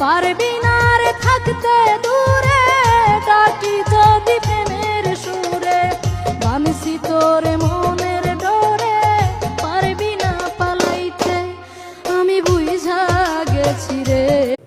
পারবি না রে থাকতে দূরে ডাকি যদি প্রেমের সুরে। বানসি তোরে মনের ডোরে, পারবি না পালাইতে, আমি বুঝা গেছি রে।